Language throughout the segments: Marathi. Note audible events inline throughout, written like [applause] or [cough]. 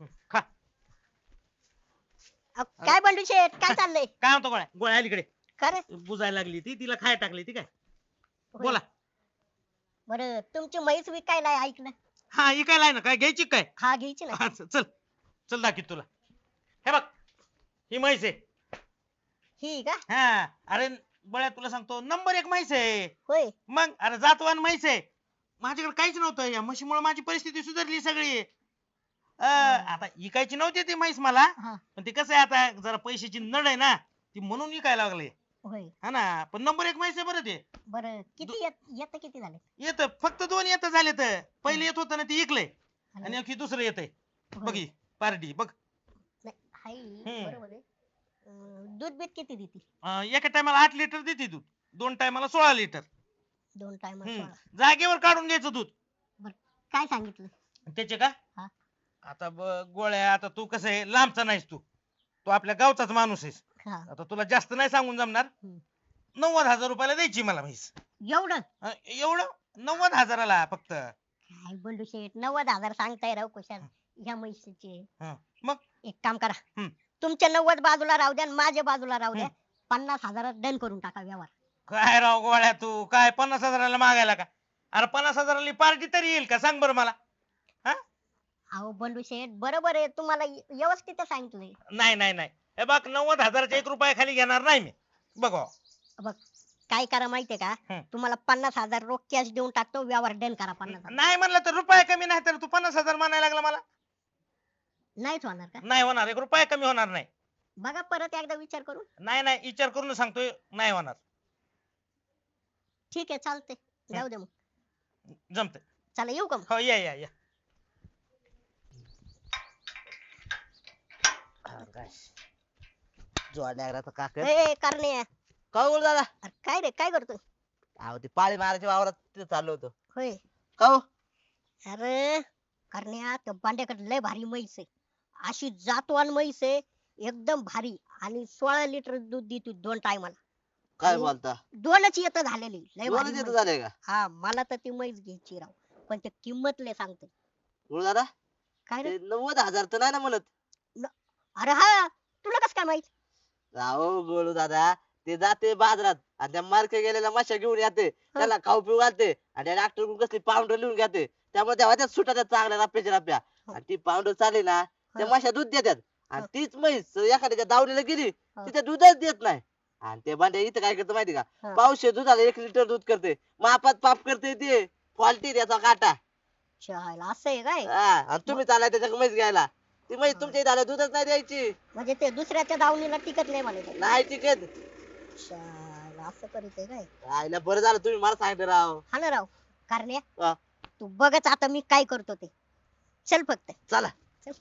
खा. अहो, काय बंडू शेठ? काय चाललंय? काय म्हणतो गोळ्या? गोळ्या अलीकडे खरं? बुजायला लागली ती तिला खाय टाकली ती काय? बोला. बरं तुमची म्हैस विकायला आहे, ऐकलं हा इकायला आहे ना काय घ्यायची काय? हा घ्यायची ना. हा, चल. चल दाखव तुला. हे बघ ही म्हैस आहे. ही का? हा अरे बळ्या तुला सांगतो नंबर एक म्हैस आहे. होय. मग अरे जातवान म्हैस आहे. माझ्याकडे काहीच नव्हतं या म्हशीमुळे माझी परिस्थिती सुधारली सगळी. अं, आता इकायची नव्हती ती म्हैस मला. हा. पण ते कसं आहे आता जरा पैशाची नड आहे ना ती म्हणून इकायला लागले. होय. हा ना पण नंबर एक म्हैस आहे बरं ते. बरं किती येत येत किती झाले? येत फक्त दोन येत झाले तर पहिले येत होतं ना ते इकलंय आणि आणि- एक हे दुसरं येत आहे होय. बघी पार्टी बघ. नाही, हाय हम्म. बरोबर आहे. अं, दूध बीत किती देते? अं, एका टायमाला आठ लिटर देते दूध. दोन टायमाला सोळा लिटर. दोन हम्म. जागेवर काढून घ्यायचं दूध. काय सांगितलं? त्याचे का? हा. आता ब- गोळ्या आता तू कसं आहे? लांबचा नाहीस तू. तू आपल्या गावचाच माणूस आहेस. हा. आता तुला जास्त नाही सांगून जमणार. हम्म. नव्वद हजार रुपयाला द्यायची मला म्हैस. एवढं? अं, एवढं? नव्वद हजाराला फक्त. काय बंडू शेठ नव्वद हजार सांगताय राव कुशाल ह्या म्हैशीचे. हं. मग? एक काम करा. हम्म. तुमच्या नव्वद बाजूला राहू द्या आणि माझ्या बाजूला राहू द्या. पन्नास हजारात डन करून टाका व्यवहार. काय राव गोळ्या तू? काय पन्नास हजाराला मागायला का? अरे पन्नास हजाराला पार्टी तरी येईल का? सांग बरं मला. अहो बंडू शेठ बरोबर आहे. तुम्हाला व्यवस्थित सांगितलंय. नाही नाही नाही. हे बघ नव्वद हजाराच्या एक रुपया खाली घेणार नाही मी. बघ. हो. बघ काय करा माहितीये का. तुम्हाला पन्नास हजार रोख कॅश देऊन टाकतो व्यवहार डन करा पन्नास हजार. नाही म्हणलं तर रुपया कमी नाही तर तू पन्नास हजार म्हणायला लागला मला. नाहीच होणार का? नाही होणार एक रुपया कमी होणार नाही. बघा परत एकदा विचार करून. नाही नाही विचार करून सांगतोय नाही होणार. ठीक आहे चालते जाऊ दे मग. जमत चला येऊ का मग? हो या या या. जोडण्याचा काक. ए करणे का बोल दादा? अरे काय रे काय करतोय? अहो ते पाळी मारायच्या वावरात तिथे चाललो होतो. होय. का हो? अरे करण्या त्या बांड्याकडे लय भारी म्हैस आहे. अशी जातवान म्हैस आहे एकदम भारी. आणि सोळा लिटर दूध देतो दोन टायमाला. काय बोलता? दोनच येत झालेली. लय भारी दोनच येत म्हैस. झाले का? हा मला तर ती म्हैस घ्यायची राव. पण ते किंमत लय सांगते बोल दादा? काय रे? ते नव्वद हजार तर नाही ना म्हणत? अरे हा तुला कस काय माहीत? राहो गोळू दादा ते जाते बाजारात आणि त्या मार्के गेलेल्या माश्या घेऊन येते. त्याला खाऊ पिऊ घालते आणि डॉक्टर कसली पावडर लिहून घेते. त्यामुळे त्या सुटा त्या चांगल्या राप्याच्या राप्या. आणि ती पावडर चालली ना त्या. माश्या दूध देतात आणि. तीच म्हैस एखाद्याच्या दावणीला गेली. तिथे दूधच देत नाही. आणि ते भांड्या इथं काय करतं माहिती का. पावशे दुधाला एक लिटर दूध करते. मापात पाप करते ते. फॉल्टी त्याचा काटा. असं आहे काय? हा, आणि तुम्ही चालाय त्याच्या म्हैस घ्यायला. ती म्हैस तुमच्या इथे आल्या दूधच नाही द्यायची. म्हणजे ते दुसऱ्याच्या दावणीला टिकत नाही म्हणे. नाही टिकत. असं करीत आहे काय? बरं झालं तुम्ही मला सांगितलं राव. हा ना राव करण्या हा. तू बघच आता मी काय करतो ते. चल फक्त. चला. चल.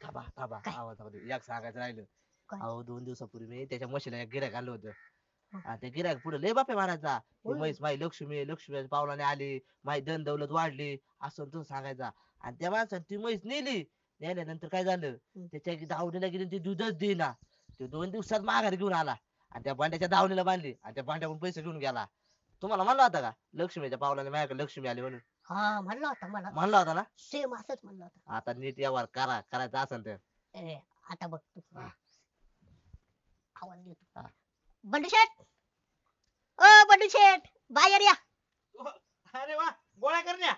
थांबा थांबा. काय? आवाज आवाज एक सांगायचं राहिलं. काय? अहो दोन दिवसापूर्वी मी त्याच्या म्हशीला एक गिऱ्हाईक आलं होतं. हा. आणि त्या गिऱ्हाईक पुढे लय बापे मारायचा. ते होय. म्हैस माई लक्ष्मी लक्ष्मी पावलाने आली माई धन दौलत वाढली असं तो सांगायचा. आणि त्या माणसाने ती म्हैस नेली नेल्यानंतर काय झालं? हम्म. त्याच्या दावणीला गेली आणि ती दूधच देईना ते दोन दिवसात माघार घेऊन आला. आणि त्या भांड्याच्या दावणीला बांधली आणि त्या भांड्याकडून पैसे घेऊन गेला. तुम्हाला म्हणला होता का? लक्ष्मीच्या पावलाने माझ्याकडे लक्ष्मी आली म्हणून. हा म्हणलं होता मला म्हणला होता ना? सेम असंच म्हणलं होतं. आता नीट यावर करा करायचं असेल तर. ए, आता बघ तू. आवाज देतो. हा. बंडू शेठ? ओ बंडू शेठ बाहेर या. अरे वा गोळ्या करण्या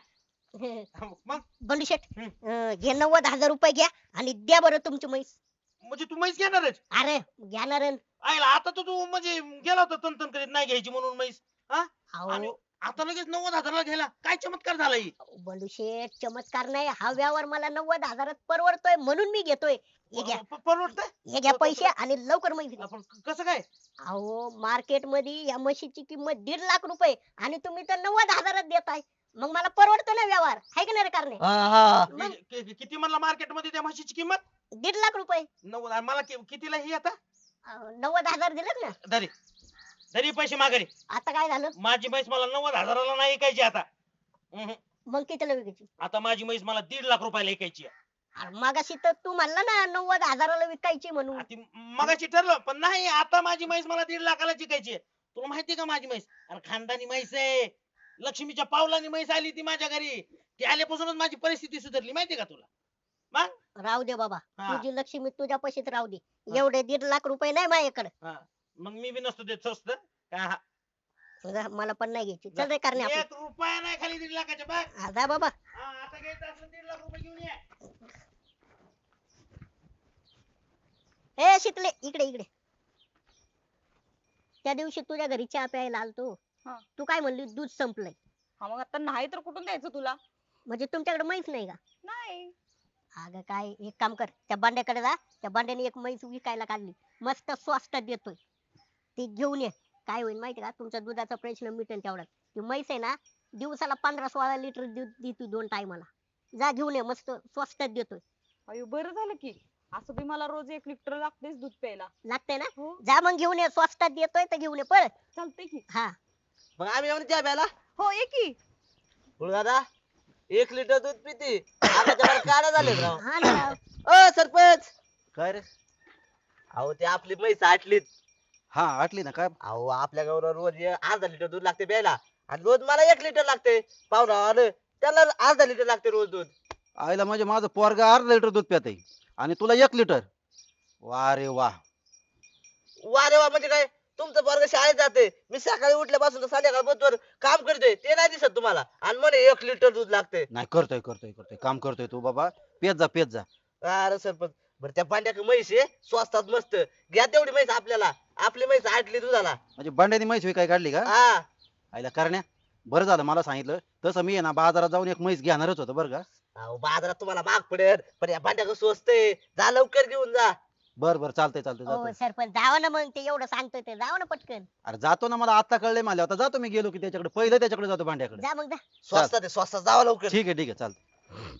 [laughs] मग? बंडू शेठ हम्म. अं, हे नव्वद हजार रुपये घ्या आणि द्या बरं तुमची म्हैस. म्हणजे तू म्हैस घेणारच? अरे घेणार आता तर तू म्हणजे गेला होता तंतन करीत नाही घ्यायची म्हणून म्हैस आणि अहो. आता लगेच नव्वद हजाराला घ्यायला. काय चमत्कार झाला ही? बंडू शेठ चमत्कार नाही. हा व्यवहार मला नव्वद हजारात परवडतोय म्हणून मी घेतोय. हे घ्या. हे घ्या पैसे आणि लवकर घ्या. आपण कसं काय? अहो मार्केटमध्ये या म्हशीची किंमत दीड लाख रुपये आणि तुम्ही तर नव्वद हजारात देताय. मग मला परवडतो ना व्यवहार? हाय का नाही रे कारणे? मग? कि- कि- किती म्हणला मार्केटमध्ये त्या म्हशीची किंमत? दीड लाख रुपये. नव्वद आणि मला कि- कितीला ही आता? अहो, नव्वद हजार दिलेत ना. धरी. धरी पैसे माघारी. आता काय झालं? माझी म्हैस मला नव्वद हजाराला नाही ऐकायची आता. हम्म. मग कितीला विकायची? आता माझी म्हैस मला दीड लाख रुपयाला ऐकायची आहे. अरे मगाशी तर तू म्हणला ना नव्वद हजाराला विकायची म्हणून. मगाशी ठरलं पण नाही आता माझी म्हैस मला दीड लाखाला जिकायची आहे. तुला माहिती का माझी म्हैस? अरे खानदानी म्हैस आहे. लक्ष्मीच्या पावलानी म्हैस आली ती माझ्या घरी. ती आल्यापासूनच माझी परिस्थिती सुधारली माहितीये का तुला? मग? राहू दे बाबा हा. तुझी लक्ष्मी तुझ्या पैशात राहू दे. हा. एवढे दीड लाख रुपये नाही माझ्याकडे. मग मी बी नसतो देत स्वस्त. का हा. मला पण नाही घ्यायची. चल रे करणे आपण एक रुपया नाही खाली दीड लाखाच्या बघ. बाबा. हा, आता घ्यायचं असलं दीड लाख रुपये घेऊन ये. ए शिकले इकडे इकडे. त्या दिवशी तुझ्या घरी चहा प्यायला आलतो. हा. तू काय म्हणली दूध संपलंय. हा मग आता नाही तर कुठून द्यायचं तुला? म्हणजे तुमच्याकडे म्हैस नाही का? नाही. अगं काय एक काम कर त्या बांड्याकडे जा. त्या बांड्याने एक म्हैस विकायला काढली. मस्त स्वस्तात देतोय. ती घेऊन ये. काय होईल माहिती का? तुमच्या दुधाचा प्रश्न मिटेल तेवढ्यात. ती म्हैस आहे ना दिवसाला पंधरा सोळा लिटर दूध देते दोन टायमाला. जा घेऊन ये मस्त स्वस्तात देतोय. अयो बरं झालं की. असं बी मला रोज एक लिटर लागतेच दूध प्यायला. लागतंय ना? हो. जा मग घेऊन ये स्वस्तात देतोय तर घेऊन ये पळ. चालतंय की. हा. मग आम्ही येऊन चहा प्यायला? हो ये की. दादा एक लिटर दूध पिती. काढा झाले राव. हा ना राव. अ सरपंच! काय रे? अहो ते आपली म्हैस आटलीत. हा आटली ना काय? अहो आपल्या गावाला रोज हे अर्धा लिटर दूध लागते प्यायला. आणि रोज मला एक लिटर लागते. पाहुणा आलं त्याला अर्धा लिटर लागते रोज दूध. आईला म्हणजे माझं पोरगा अर्धा लिटर दूध पित आणि तुला एक लिटर. वा रे वा. वा रे वा म्हणजे काय? तुमचं वर्ग शाळेत जाते मी सकाळी उठल्यापासून तर संध्याकाळपर्यंत काम करतोय. ते नाही दिसत तुम्हाला. आणि म्हणे एक लिटर दूध लागते नाही करतोय करतोय करतोय. काम करतोय तू बाबा. पेत जा पेत जा. अरे सरपंच. बरं त्या पांड्या म्हैस आहे. स्वस्तात मस्त. घ्या तेवढी म्हैस आपल्याला. आपली म्हैस आटली दुधाला. म्हणजे बंड्यानी म्हैस विकाय काढली का? हा. आईला करण्या. बरं झालं मला सांगितलं. तसं मी आहे ना बाजारात जाऊन एक म्हैस घेणारच होतो बरं का? अहो बाजारात तुम्हाला महाग पडेल पण या भांड्या स्वस्त आहे? जा लवकर घेऊन जा. बर बर चालतंय चालतंय हो जातो सरपंच जावा ना मग ते एवढं सांगतोय ते जावा ना पटकन. अरे जातो ना मला आता कळले मला. आता जातो मी गेलो की त्याच्याकडे पहिलं त्याच्याकडे जातो भांड्याकडे. जा मग जा. स्वस्तात आहे स्वस्तात जावा लवकर. ठीक आहे ठीक आहे चालतंय.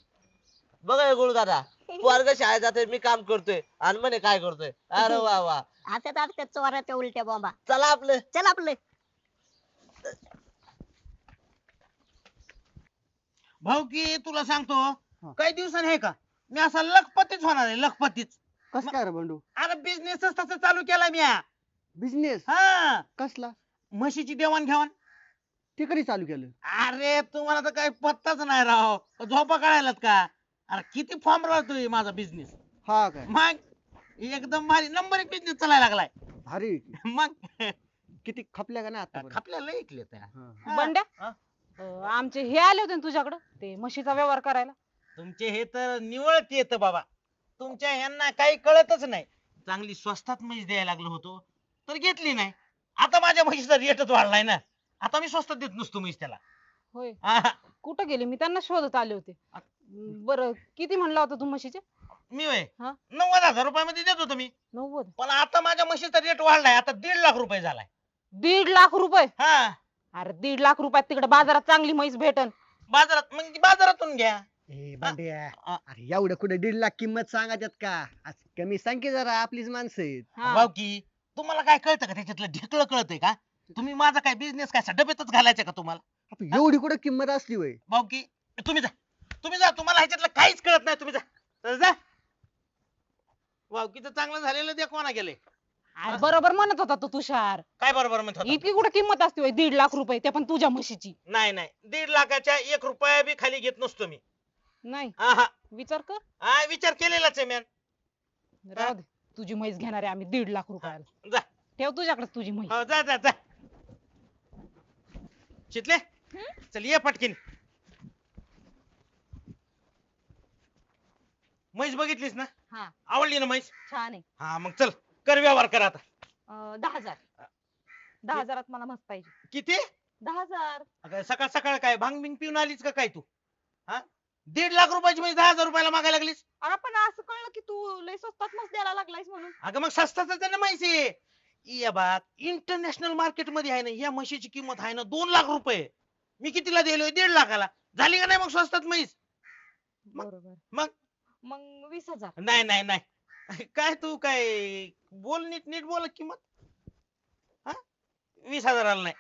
बघा गुरु दादा [laughs] वर्ग शाळेत जाते मी काम करतोय. आणि म्हणे काय करतोय? अरे वा वा. [laughs] असंच असतं चोराच्या उलट्या बॉम्बा चला आपलं. चल आपलं. भाऊ की तुला सांगतो काही दिवसांनी आहे का? मी असा लखपतीच होणार आहे लखपतीच. कस काय रे बंडू? अरे बिझनेसच तसं चालू केला मी हा. बिझनेस हा. कसला? म्हशीची देवाणघेवाण ते कधी चालू केलं? अरे तुम्हाला तर काही पत्ताच नाही राव. झोपा काढायलात का? अरे किती फॉर्म राहतोय माझा बिझनेस हा काय? मग एकदम भारी नंबर एक बिझनेस चालायला लागलाय. भारी. मग किती खपल्या का नाही आता खपल्याला ऐकले हा. बंड्या? हा. अं, आमचे हे आले होते ना तुझ्याकडं? ते म्हशीचा व्यवहार करायला. तुमचे हे तर निवळत येत बाबा. तुमच्या यांना काही कळतच नाही. चांगली स्वस्तात म्हैस द्यायला लागलो होतो तर घेतली नाही. आता माझ्या म्हशीचा रेटच वाढलाय ना. आता मी स्वस्तात देत नसतो म्हैस त्याला. होय. आहा. कुठं गेले? मी त्यांना शोधत आले होते. बर किती म्हणला होता तू म्हशीचे? मी वय हा. नव्वद हजार रुपयामध्ये देत होतो मी. नव्वद? पण आता माझ्या म्हशीचा रेट वाढलाय. आता दीड लाख रुपये झालाय. दीड लाख रुपये? हा. अरे दीड लाख रुपयात तिकडे बाजारात चांगली म्हैस भेटन. बाजारात मग बाजारातून घ्या. ए. अरे एवढं कुठे दीड लाख किंमत सांगायच्यात का? आज कमी सांग की जरा आपलीच माणसं आहेत. हा. तुम्हाला काय कळतं का त्याच्यातलं ढेकळं कळतंय का? तुम्ही माझा काय बिझनेस काय डब्यातच घालायचा का तुम्हाला? आपण एवढी कुठे किंमत असली वय? भाऊ की तुम्ही जा तुम्ही जा तुम्हाला ह्याच्यातलं काहीच कळत नाही तुम्ही जा. जा. वावकीचं चांगलं झालेलं दे कोणा गेले. अरे बरोबर म्हणत होता तो तुषार. काय बरोबर म्हणत होता? इतकी कुठे किंमत असते होय? दीड लाख रुपये ते पण तुझ्या म्हशीची. नाही नाही. दीड लाखाच्या एक रुपया बी खाली घेत नसतो मी. नाही. आहा. विचार कर. हा विचार केलेलाच आहे मॅन राहू दे. तुझी म्हैस घेणार आहे आम्ही दीड लाख रुपयाला. जा. ठेव तुझ्याकडे तुझी म्हैस. हो जा जा जा. चितले चल ये पटकीन. म्हैस बघितलीस ना? हा. आवडली ना म्हैस? छान आहे. हा मग चल. कर व्यवहार कर आता. अं, दहा हजार. दहा हजारात मला मस्त पाहिजे. किती? दहा हजार. अगं सकाळ सकाळ काय भांग बिंग पिऊन आलीस का काय तू? हा? दीड लाख रुपयाची म्हैस दहा हजार रुपयाला मागायला लागलीस? अरे पण असं कळलं की तू लय स्वस्तात मस्त द्यायला लागलायस म्हणून. अगं मग स्वस्ताच आहे ना म्हैस आहे. या बात इंटरनॅशनल मार्केटमध्ये आहे ना या म्हशीची किंमत आहे ना दोन लाख रुपये. मी कितीला दिलोय? दीड लाखाला. झाली का नाही मग स्वस्तात म्हैस? मग- बरोबर. मग? मग वीस हजार. नाही नाही नाही. काय तू काय बोल नीट नीट बोल किंमत. हा? वीस हजाराला नाही.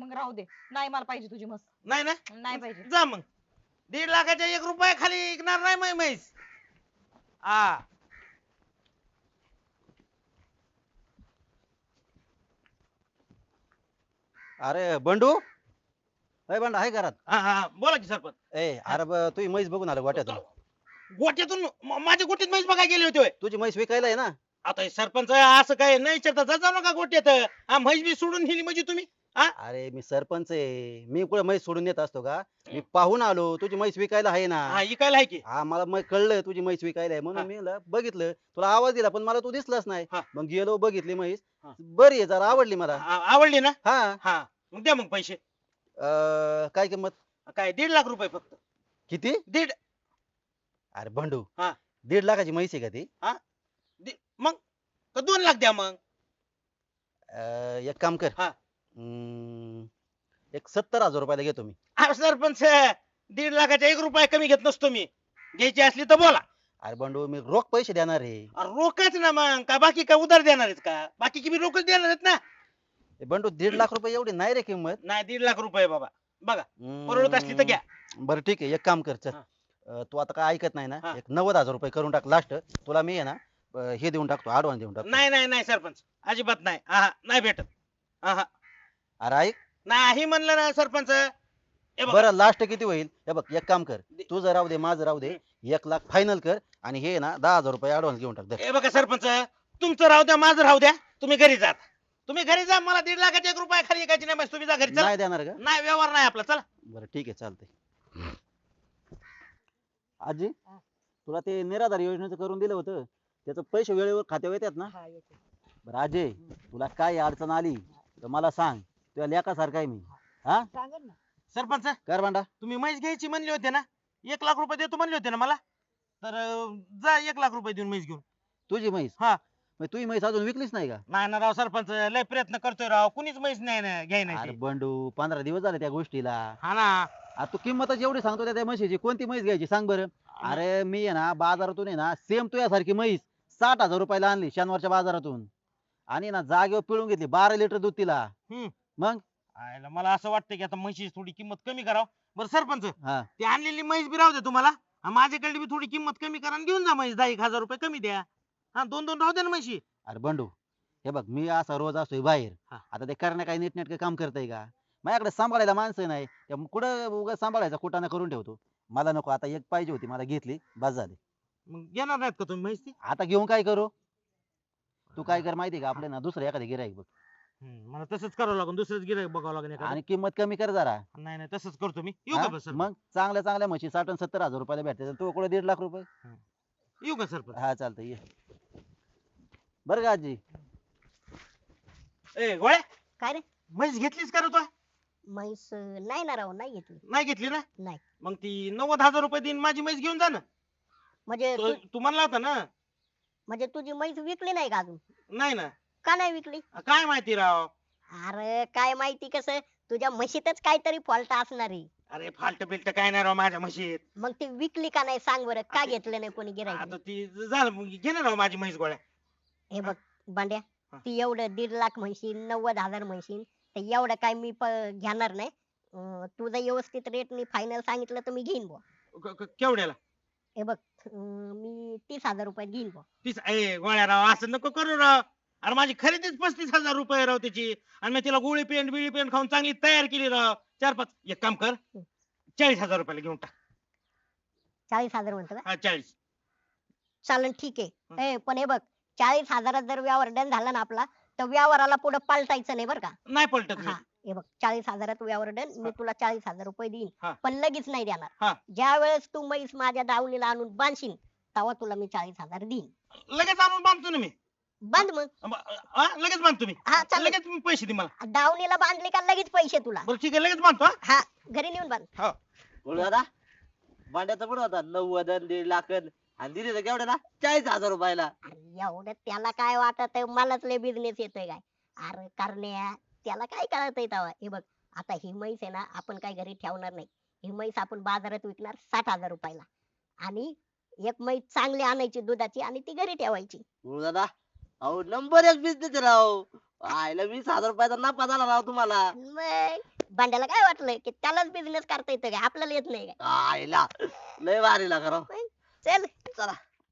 मग राहू दे. नाही मला पाहिजे तुझी मस्त नाही ना? नाही पाहिजे. जा मग. दीड लाखाच्या एक रुपया खाली विकणार नाही मै म्हैस. हा अरे बंडू? अय बंडा आहे घरात. हा हा बोला की सरपंच. ए अरे ब- तुझी म्हैस बघून आलं गोट्यातून. गोट्यातून म- माझ्या गोट्यात म्हैस बघायला गेले होते. होय. तुझी म्हैस विकायला आहे ना? आता हे सरपंच असं काय नाही विचारता. जा जाऊ नका गोट्यात. हा म्हैस बी सोडून नेली म्हणजे तुम्ही. अरे मी सरपंच आहे. मी कुठे म्हैस सोडून येत असतो का? मी पाहून आलो तुझी म्हैस विकायला आहे ना? हा इकायला आहे की. हा मला मग कळलं तुझी म्हैस विकायला आहे हा. म्हणून मी म्हणलं, बघितलं. तुला आवाज दिला पण मला तू दिसलाच नाही. हा. मग गेलो बघितली म्हैस. हा. बरी आहे जरा आवडली मला. आ- आवडली ना? हा. हा. मग द्या मग पैसे. अं, काय किंमत? काय दीड लाख रुपये फक्त. किती? दीड अरे बंडू हा. दीड लाखाची म्हैस आहे का ती? दि- मग का दोन लाख द्या मग? अं, एक काम कर. हा. एक सत्तर हजार रुपयाला घेतो मी. अहो, सरपंच दीड लाखाच्या एक रुपया कमी घेत नसतो मी. घ्यायची असली तर बोला. अरे बंडू मी रोख पैसे देणार आहे. अरे रोकच ना मग का बाकी काय उधार देणार आहेत का? बाकी की मी रोकच देणार आहेत ना. ए, बंडू दीड लाख रुपये एवढी नाही रे किंमत. नाही दीड लाख रुपये बाबा. बघा परवडत असली तर घ्या. बरं ठीक आहे एक काम कर चल. हा. अं, तू आता काय ऐकत नाही ना? हा. एक नव्वद हजार रुपये करून टाक लास्ट तुला मी आहे ना अं, हे देऊन टाकतो ऍडव्हान्स देऊन टाकतो. नाही नाही नाही सरपंच. अजिबात नाही. हा नाही भेटत. अरे ऐक. नाही म्हणलं ना सरपंच. बघा, बरं लास्ट किती होईल? हे बघ एक काम कर. दे- तुझं राहू दे माझं राहू दे. एक लाख फायनल कर आणि हे ना दहा हजार रुपये ऍडव्हान्स घेऊन टाक. धर. हे बघा सरपंच. तुमचं राहू द्या माझं राहू द्या. तुम्ही घरी जात तुम्ही घरी जा मला दीड लाखाच्या एक रुपया खाली एकाची नाही तुम्ही जा घरी. चला. नाही देणार का? नाही व्यवहार नाही आपला. चला. बरं ठीक आहे चालतंय. आजी तुला ते निराधार योजनेचं करून दिलं होतं. त्याचं पैसे वेळेवर खात्यावर येतात ना. बरं अजय तुला काय अडचण आली तर मला सांग. तुझ्या लेखासारखा आहे मी. हा. सरपंच कर भांडा. तुम्ही म्हैस घ्यायची म्हणले होते ना? एक लाख रुपये देतो म्हणले होते ना मला? तर अं, जा एक लाख रुपये देऊन म्हैस घेऊन. तुझी म्हैस? हा. मग तुझी म्हैस अजून विकलीच नाही का? नाही ना राव सरपंच लय प्रयत्न करतोय राव. कुणीच म्हैस नाही ना घ्याय अरे नाही बंडू पंधरा दिवस झाले त्या गोष्टीला. हा ना. आता तू किंमतच एवढी सांगतो त्या- त्या म्हशीची. कोणती म्हैस घ्यायची? सांग बरं. अरे मी आहे ना बाजारातून आहे ना सेम तुझ्यासारखी म्हैस साठ हजार रुपयाला आणली शनिवारच्या बाजारातून. आणि ना जागेवर पिळून घेतली बारा लिटर दूध तिला. हम्म. मग? आयला मला असं वाटतं की आता म्हशीची थोडी किंमत कमी करावं. बरं सरपंच हा. ती आणलेली म्हैस बी राहू द्या तुम्हाला. आणि माझ्याकडे बी थोडी किंमत कमी करा आणि घेऊन जा म्हैस दहा एक हजार रुपये कमी द्या. हा दोन दोन राहू द्या ना म्हशी. अरे बंडू हे बघ मी असा रोज असतोय बाहेर. हा. आता ते करण्या काही नीटनेटकं काम करताय का? माझ्याकडे सांभाळायला माणसं नाही. त्या कुठं उगा सांभाळायचा? कुटाणा करून ठेवतो. मला नको आता एक पाहिजे होती मला घेतली बस झाली. मग घेणार नाहीत का तुम्ही म्हैस ती? आता घेऊन काय करू? तू काय कर माहिती का? आपले ना दुसरं एखादं गिराईक बघ. हम्म, मला तसंच करावं लागेल दुसरंच गिराईक बघावं लागेल एखादं. आणि किंमत कमी कर जरा. नाही नाही तसंच करतो मी. येऊ हा? का बस सरपंच? मग चांगल्या चांगल्या म्हशी साठ आणि सत्तर हजार रुपयाला भेटते तू कुठे दीड लाख रुपये? येऊ का सरपंच? हा चालतंय ये. बरं का आजी? ए गोळ्या? काय रे? म्हैस घेतलीस का रे तू? म्हैस नाही ना राव नाही घेतली. नाही घेतली ना? नाही. मग ती नव्वद हजार रुपये देईन माझी म्हैस घेऊन जा ना. म्हणजे तो- तू- तू म्हणला होता ना? म्हणजे तुझी म्हैस विकली नाही का अजून? नाही ना. का नाही विकली? काय माहिती राव? अरे काय माहिती कसं? तुझ्या म्हशीतच काहीतरी फॉल्ट असणार आहे. अरे फाल्ट बिल्ट काय नाही राव माझ्या म्हशीत. मग ती विकली का नाही सांग बरं का घेतलं नाही कोणी आता ती झालं मग घे ना राव माझी म्हैस गोळ्या. हे बघ बांड्या हा. ती एवढं दीड लाख म्हणशील नव्वद हजार म्हणशील तर एवढं काय मी घेणार नाही. अं, तुझं व्यवस्थित रेट मी फायनल सांगितलं तर मी घेईन बुवा. क- क- केवढ्याला? हे बघ अं, मी तीस हजार रुपयात घेईन बुवा. तीस ए गोळ्या राव असं नको करू राव. अरे माझी खरेदीच पस्तीस हजार रुपये राव त्याची आणि मी तिला गोळी पेंट बिळी पेंट खाऊन चांगली तयार केली राव. चार पाच एक काम कर. चाळीस हजार रुपयाला घेऊन टाक. चाळीस हजार म्हणतो का? हा चाळीस. चालन ठीक. आहे. ए, पण हे बघ चाळीस हजारात जर व्यवहार डन झाला ना आपला तर व्यवहाराला पुढे पालटायचं नाही बरं का? नाही पलटत मी. हा हे बघ चाळीस हजारात व्यवहार डन मी हा. तुला चाळीस हजार रुपये हा. देईन पण लगेच नाही देणार. हा. ज्या वेळेस तू म्हैस माझ्या दावणीला आणून बांधशील तेव्हा तुला मी चाळीस हजार देईन. लगेच आणून बांधतो ना मी. बांध मग. अ, हा, लगेच बांधतो मी. हा चालेल. लगेच तुम्ही पैसे दे मला. दावणीला बांधले का लगेच पैसे तुला? बरं ठीक आहे लगेच बांधतो हा. हा घरी नेऊन बांध. बोल दादा भांड्याचा पण होता नव्वद अन दीड लाख अन. आणि दिली तर चाळीस हजार रुपयाला. अरे एवढं त्याला काय वाटत मलाच लय बिझनेस येतोय काय? अरे करण्या त्याला काय कळतंय तेव्हा हे बघ आता ही म्हैस आहे ना आपण काय घरी ठेवणार नाही. ही म्हैस आपण बाजारात विकणार साठ हजार रुपयाला. आणि एक म्हैस चांगली आणायची दुधाची आणि ती घरी ठेवायची. दादा अहो नंबर एक बिझनेस राव. आयला वीस हजार रुपयाचा नफा झाला राव तुम्हाला. मग भांड्याला काय वाटलं की त्यालाच बिझनेस करता येतं काय? आपल्याला येत नाही काय? आयला लय भारी लागा राव. चल चला